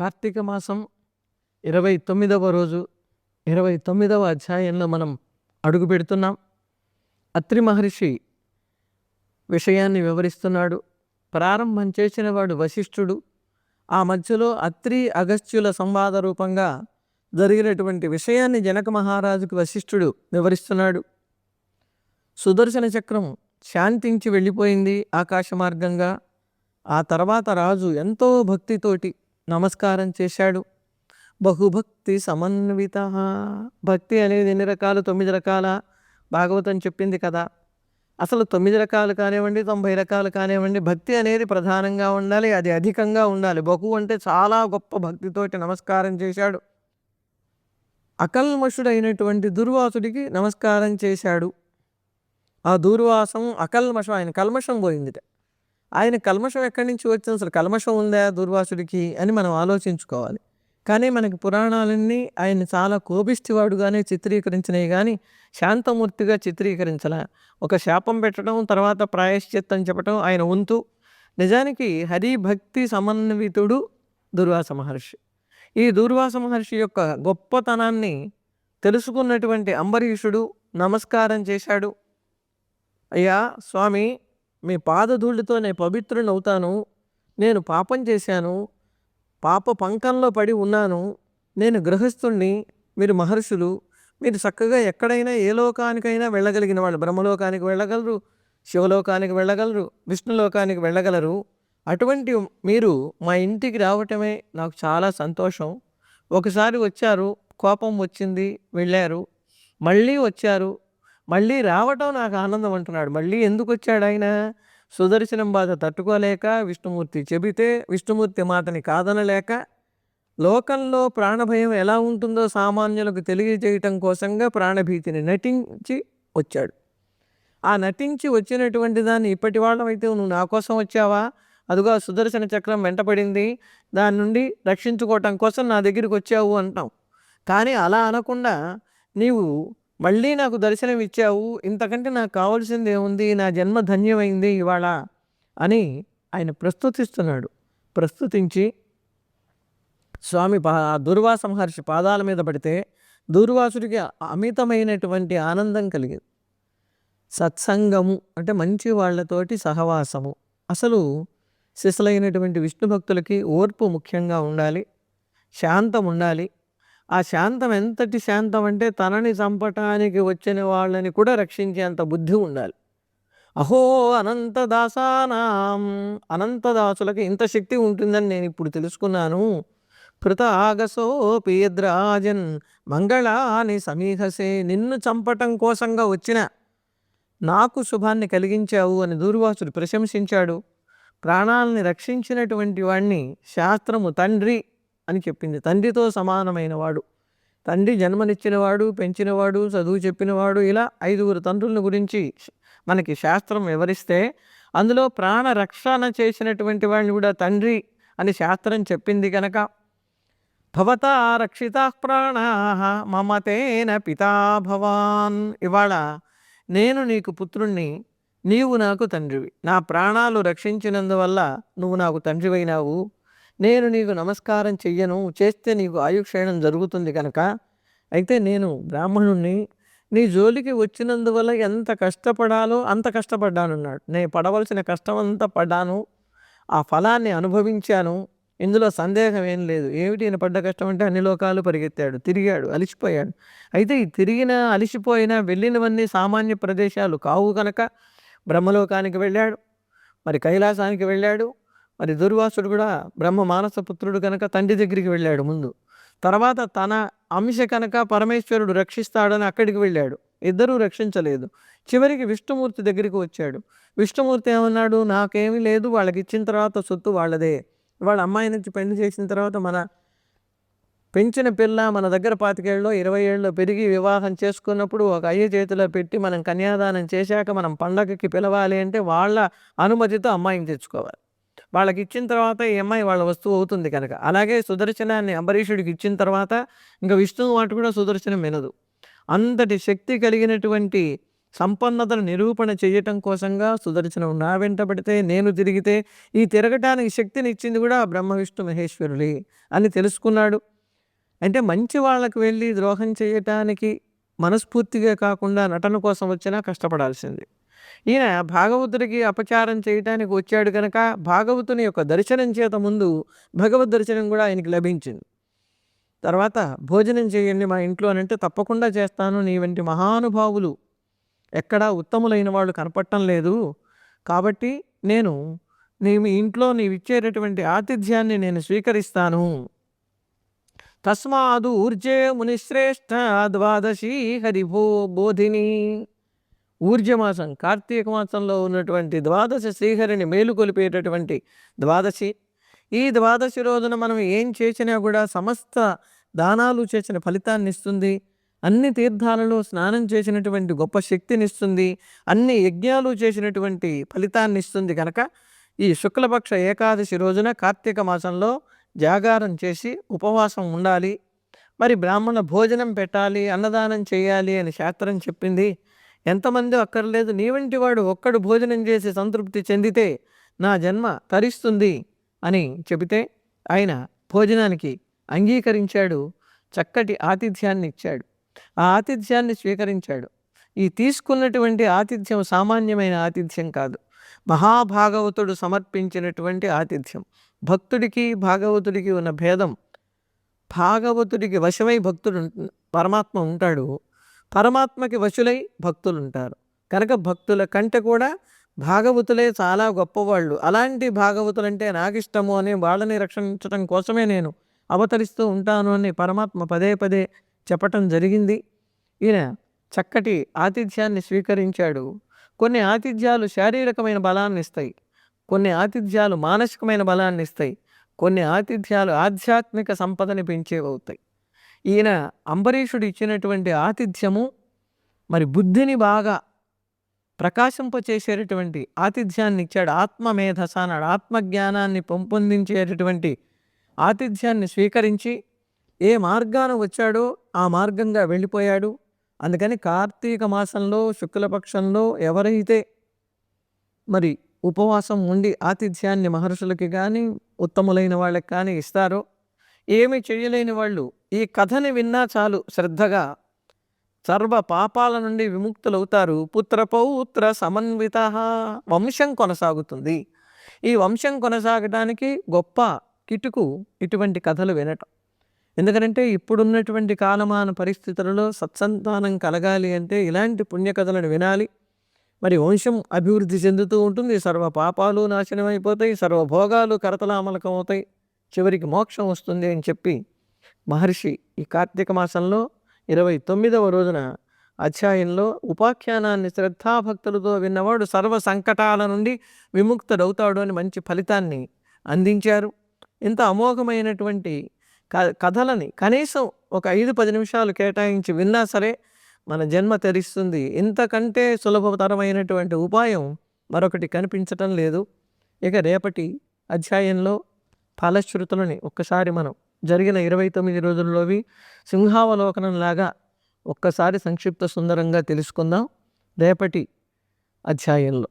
కార్తీక మాసం ఇరవై తొమ్మిదవ రోజు ఇరవై తొమ్మిదవ అధ్యాయంలో మనం అడుగు పెడుతున్నాం. అత్రి మహర్షి విషయాన్ని వివరిస్తున్నాడు. ప్రారంభం చేసిన వాడు వశిష్ఠుడు. ఆ మధ్యలో అత్రి అగస్త్యుల సంవాద రూపంగా జరిగినటువంటి విషయాన్ని జనక మహారాజుకు వశిష్ఠుడు వివరిస్తున్నాడు. సుదర్శన చక్రం శాంతించి వెళ్ళిపోయింది ఆకాశ మార్గంగా. ఆ తర్వాత రాజు ఎంతో భక్తితోటి నమస్కారం చేశాడు. బహుభక్తి సమన్విత. భక్తి అనేది ఎన్ని రకాలు? తొమ్మిది రకాల. భాగవతం చెప్పింది కదా. అసలు తొమ్మిది రకాలు కానివ్వండి తొంభై రకాలు కానివ్వండి భక్తి అనేది ప్రధానంగా ఉండాలి అది అధికంగా ఉండాలి. బహు అంటే చాలా గొప్ప భక్తితోటి నమస్కారం చేశాడు. అకల్మషుడైనటువంటి దుర్వాసుడికి నమస్కారం చేశాడు. ఆ దూర్వాసం అకల్మషం ఆయన కల్మషం పోయిందిట. ఆయన కల్మషం ఎక్కడి నుంచి వచ్చింది? అసలు కల్మషం ఉందా దుర్వాసుడికి అని మనం ఆలోచించుకోవాలి. కానీ మనకి పురాణాలన్నీ ఆయన చాలా కోపిష్టివాడుగానే చిత్రీకరించినవి కానీ శాంతమూర్తిగా చిత్రీకరించాల. ఒక శాపం పెట్టడం తర్వాత ప్రాయశ్చిత్తం చెప్పడం ఆయన వంతు. నిజానికి హరిభక్తి సమన్వితుడు దుర్వాస మహర్షి. ఈ దుర్వాస మహర్షి యొక్క గొప్పతనాన్ని తెలుసుకున్నటువంటి అంబరీషుడు నమస్కారం చేశాడు. అయ్యా స్వామి మీ పాదధూళితో నేను పవిత్రుని అవుతాను నేను పాపం చేశాను. పాప పంకంలో పడి ఉన్నాను. నేను గృహస్థుణ్ణి. మీరు మహర్షులు. మీరు చక్కగా ఎక్కడైనా ఏ లోకానికైనా వెళ్ళగలిగిన వాళ్ళు. బ్రహ్మలోకానికి వెళ్ళగలరు. శివలోకానికి వెళ్ళగలరు. విష్ణులోకానికి వెళ్ళగలరు. అటువంటి మీరు మా ఇంటికి రావటమే నాకు చాలా సంతోషం. ఒకసారి వచ్చారు. కోపం వచ్చింది. వెళ్ళారు. మళ్ళీ వచ్చారు. మళ్ళీ రావటం నాకు ఆనందం అంటున్నాడు. మళ్ళీ ఎందుకు వచ్చాడు ఆయన? సుదర్శనం బాధ తట్టుకోలేక విష్ణుమూర్తి చెబితే విష్ణుమూర్తి మాతని కాదనలేక లోకంలో ప్రాణభయం ఎలా ఉంటుందో సామాన్యులకు తెలియజేయటం కోసంగా ప్రాణభీతిని నటించి వచ్చాడు. ఆ నటించి వచ్చినటువంటి దాన్ని ఇప్పటి వాళ్ళమైతే నువ్వు నా కోసం వచ్చావా? అదుగా సుదర్శన చక్రం వెంటపడింది. దాని నుండి రక్షించుకోవటం కోసం నా దగ్గరికి వచ్చావు అంటాం. కానీ అలా అనకుండా నీవు మళ్ళీ నాకు దర్శనం ఇచ్చావు ఇంతకంటే నాకు కావాల్సింది ఏముంది నా జన్మ ధన్యమైంది ఇవాళ అని ఆయన ప్రస్తుతిస్తున్నాడు. ప్రస్తుతించి స్వామి పా దుర్వాస మహర్షి పాదాల మీద పడితే దుర్వాసుడికి అమితమైనటువంటి ఆనందం కలిగింది. సత్సంగము అంటే మంచి వాళ్ళతోటి సహవాసము. అసలు సిసలైనటువంటి విష్ణు భక్తులకి ఓర్పు ముఖ్యంగా ఉండాలి శాంతం ఉండాలి ఆ శాంతం ఎంతటి శాంతం అంటే తనని చంపటానికి వచ్చిన వాళ్ళని కూడా రక్షించేంత బుద్ధి ఉండాలి. అహో అనంతదాసానాం అనంతదాసులకు ఇంత శక్తి ఉంటుందని నేను ఇప్పుడు తెలుసుకున్నాను. కృత ఆగసోపి యద్రాజన్ మంగళాని సమీహసే నిన్ను చంపటం కోసంగా వచ్చిన నాకు శుభాన్ని కలిగించావు అని దూర్వాసుడు ప్రశంసించాడు. ప్రాణాలని రక్షించినటువంటి వాణ్ణి శాస్త్రము తండ్రి అని చెప్పింది. తండ్రితో సమానమైన వాడు తండ్రి జన్మనిచ్చినవాడు పెంచినవాడు చదువు చెప్పినవాడు ఇలా ఐదుగురు తండ్రుల గురించి మనకి శాస్త్రం వివరిస్తే అందులో ప్రాణ రక్షణ చేసినటువంటి వాడిని కూడా తండ్రి అని శాస్త్రం చెప్పింది కనుక భవత రక్షిత ప్రాణ మమతేన పితా భవాన్. ఇవాళ నేను నీకు పుత్రుణ్ణి నీవు నాకు తండ్రివి. నా ప్రాణాలు రక్షించినందువల్ల నువ్వు నాకు తండ్రివైనావు. నేను నీకు నమస్కారం చెయ్యను చేస్తే నీకు ఆయుక్షేణం జరుగుతుంది కనుక అయితే నేను బ్రాహ్మణుణ్ణి నీ జోలికి వచ్చినందువల్ల ఎంత కష్టపడాలో అంత కష్టపడ్డానున్నాడు. నేను పడవలసిన కష్టం అంతా పడ్డాను ఆ ఫలాన్ని అనుభవించాను ఇందులో సందేహం ఏం లేదు. ఏమిటి ఈయన పడ్డ కష్టం అంటే అన్ని లోకాలు పరిగెత్తాడు తిరిగాడు అలిసిపోయాడు. అయితే ఈ తిరిగిన అలిసిపోయిన వెళ్ళినవన్నీ సామాన్య ప్రదేశాలు కావు కనుక బ్రహ్మలోకానికి వెళ్ళాడు మరి కైలాసానికి వెళ్ళాడు మరి దుర్వాసుడు కూడా బ్రహ్మ మానస పుత్రుడు కనుక తండ్రి దగ్గరికి వెళ్ళాడు ముందు. తర్వాత తన అంశ కనుక పరమేశ్వరుడు రక్షిస్తాడని అక్కడికి వెళ్ళాడు. ఇద్దరూ రక్షించలేదు. చివరికి విష్ణుమూర్తి దగ్గరికి వచ్చాడు. విష్ణుమూర్తి ఏమన్నాడు? నాకేమీ లేదు వాళ్ళకి ఇచ్చిన తర్వాత సొత్తు వాళ్ళదే. వాళ్ళ అమ్మాయి నుంచి పెళ్ళి చేసిన తర్వాత మన పెంచిన పిల్ల మన దగ్గర పాతికేళ్ళలో ఇరవై ఏళ్ళలో పెరిగి వివాహం చేసుకున్నప్పుడు ఒక అయ్య చేతిలో పెట్టి మనం కన్యాదానం చేశాక మనం పండగకి పిలవాలి అంటే వాళ్ళ అనుమతితో అమ్మాయిని తెచ్చుకోవాలి. వాళ్ళకి ఇచ్చిన తర్వాత ఈ అమ్మాయి వాళ్ళ వస్తువు అవుతుంది కనుక. అలాగే సుదర్శనాన్ని అంబరీషుడికి ఇచ్చిన తర్వాత ఇంకా విష్ణువు వాటి కూడా సుదర్శనం వినదు. అంతటి శక్తి కలిగినటువంటి సంపన్నతను నిరూపణ చేయటం కోసంగా సుదర్శనం నా వెంట పడితే నేను తిరిగితే ఈ తిరగటానికి శక్తిని ఇచ్చింది కూడా బ్రహ్మ విష్ణు మహేశ్వరులే అని తెలుసుకున్నాడు. అంటే మంచి వాళ్ళకి వెళ్ళి ద్రోహం చేయటానికి మనస్ఫూర్తిగా కాకుండా నటన కోసం వచ్చినా కష్టపడాల్సింది. ఈయన భాగవతుడికి అపచారం చేయటానికి వచ్చాడు కనుక భాగవతుని యొక్క దర్శనం చేత ముందు భగవద్ దర్శనం కూడా ఆయనకి లభించింది. తర్వాత భోజనం చేయండి మా ఇంట్లో అని అంటే తప్పకుండా చేస్తాను నీ వంటి మహానుభావులు ఎక్కడా ఉత్తములైన వాళ్ళు కనపడటం లేదు. కాబట్టి నేను నీ మీ ఇంట్లో నీవు ఇచ్చేటటువంటి ఆతిథ్యాన్ని నేను స్వీకరిస్తాను. తస్మాదు ఊర్జే మునిశ్రేష్ఠ ద్వాదశి హరిభో బోధిని. ఊర్జమాసం కార్తీక మాసంలో ఉన్నటువంటి ద్వాదశ శ్రీహరిని మేలుకొలిపేటటువంటి ద్వాదశి. ఈ ద్వాదశి రోజున మనం ఏం చేసినా కూడా సమస్త దానాలు చేసిన ఫలితాన్ని ఇస్తుంది. అన్ని తీర్థాలలో స్నానం చేసినటువంటి గొప్ప శక్తినిస్తుంది అన్ని యజ్ఞాలు చేసినటువంటి ఫలితాన్ని ఇస్తుంది కనుక ఈ శుక్లపక్ష ఏకాదశి రోజున కార్తీక మాసంలో జాగారం చేసి ఉపవాసం ఉండాలి. మరి బ్రాహ్మణ భోజనం పెట్టాలి అన్నదానం చేయాలి అని శాస్త్రం చెప్పింది. ఎంతమంది అక్కర్లేదు. నీవంటి వాడు ఒక్కడు భోజనం చేసి సంతృప్తి చెందితే నా జన్మ తరిస్తుంది అని చెబితే ఆయన భోజనానికి అంగీకరించాడు. చక్కటి ఆతిథ్యాన్ని ఇచ్చాడు ఆ ఆతిథ్యాన్ని స్వీకరించాడు. ఈ తీసుకున్నటువంటి ఆతిథ్యం సామాన్యమైన ఆతిథ్యం కాదు. మహాభాగవతుడు సమర్పించినటువంటి ఆతిథ్యం. భక్తుడికి భాగవతుడికి ఉన్న భేదం. భాగవతుడికి వశమై భక్తుడు పరమాత్మ ఉంటాడు. పరమాత్మకి వశులై భక్తులు ఉంటారు కనుక భక్తుల కంటే కూడా భాగవతులే చాలా గొప్పవాళ్ళు. అలాంటి భాగవతులంటే నాకు ఇష్టము అని వాళ్ళని రక్షించడం కోసమే నేను అవతరిస్తూ ఉంటాను అని పరమాత్మ పదే పదే చెప్పటం జరిగింది. ఈయన చక్కటి ఆతిథ్యాన్ని స్వీకరించాడు. కొన్ని ఆతిథ్యాలు శారీరకమైన బలాన్ని ఇస్తాయి. కొన్ని ఆతిథ్యాలు మానసికమైన బలాన్ని ఇస్తాయి. కొన్ని ఆతిథ్యాలు ఆధ్యాత్మిక సంపదని పెంచేవవుతాయి. ఈయన అంబరీషుడు ఇచ్చినటువంటి ఆతిథ్యము మరి బుద్ధిని బాగా ప్రకాశింపచేసేటటువంటి ఆతిథ్యాన్ని ఇచ్చాడు ఆత్మమేధస అన్నాడు ఆత్మజ్ఞానాన్ని పెంపొందించేటటువంటి ఆతిథ్యాన్ని స్వీకరించి ఏ మార్గాన వచ్చాడో ఆ మార్గంగా వెళ్ళిపోయాడు. అందుకని కార్తీక మాసంలో శుక్లపక్షంలో ఎవరైతే మరి ఉపవాసం ఉండి ఆతిథ్యాన్ని మహర్షులకి కానీ ఉత్తములైన వాళ్ళకి కానీ ఇస్తారో ఏమి చేయలేని వాళ్ళు ఈ కథని విన్నా చాలు శ్రద్ధగా. సర్వ పాపాల నుండి విముక్తులవుతారు పుత్ర పౌత్ర సమన్విత. వంశం కొనసాగుతుంది. ఈ వంశం కొనసాగడానికి గొప్ప కిటుకు ఇటువంటి కథలు వినటం. ఎందుకంటే ఇప్పుడున్నటువంటి కాలమాన పరిస్థితులలో సత్సంతానం కలగాలి అంటే ఇలాంటి పుణ్యకథలను వినాలి. మరి వంశం అభివృద్ధి చెందుతూ ఉంటుంది. సర్వ పాపాలు నాశనం అయిపోతాయి సర్వభోగాలు కరతలామలకం అవుతాయి చివరికి మోక్షం వస్తుంది అని చెప్పి మహర్షి ఈ కార్తీక మాసంలో ఇరవై తొమ్మిదవ రోజున అధ్యాయంలో ఉపాఖ్యానాన్ని శ్రద్ధాభక్తులతో విన్నవాడు సర్వ సంకటాల నుండి విముక్తుడవుతాడు అని మంచి ఫలితాన్ని అందించారు. ఇంత అమోఘమైనటువంటి క కథలని కనీసం ఒక ఐదు పది నిమిషాలు కేటాయించి విన్నా సరే మన జన్మ తెరిస్తుంది. ఇంతకంటే సులభతరమైనటువంటి ఉపాయం మరొకటి కనిపించటం లేదు. ఇక రేపటి అధ్యాయంలో ఫలశ్రుతులని ఒక్కసారి మనం జరిగిన ఇరవై తొమ్మిది రోజుల్లోవి సింహావలోకనంలాగా ఒక్కసారి సంక్షిప్త సుందరంగా తెలుసుకుందాం. రేపటి అధ్యాయంలో.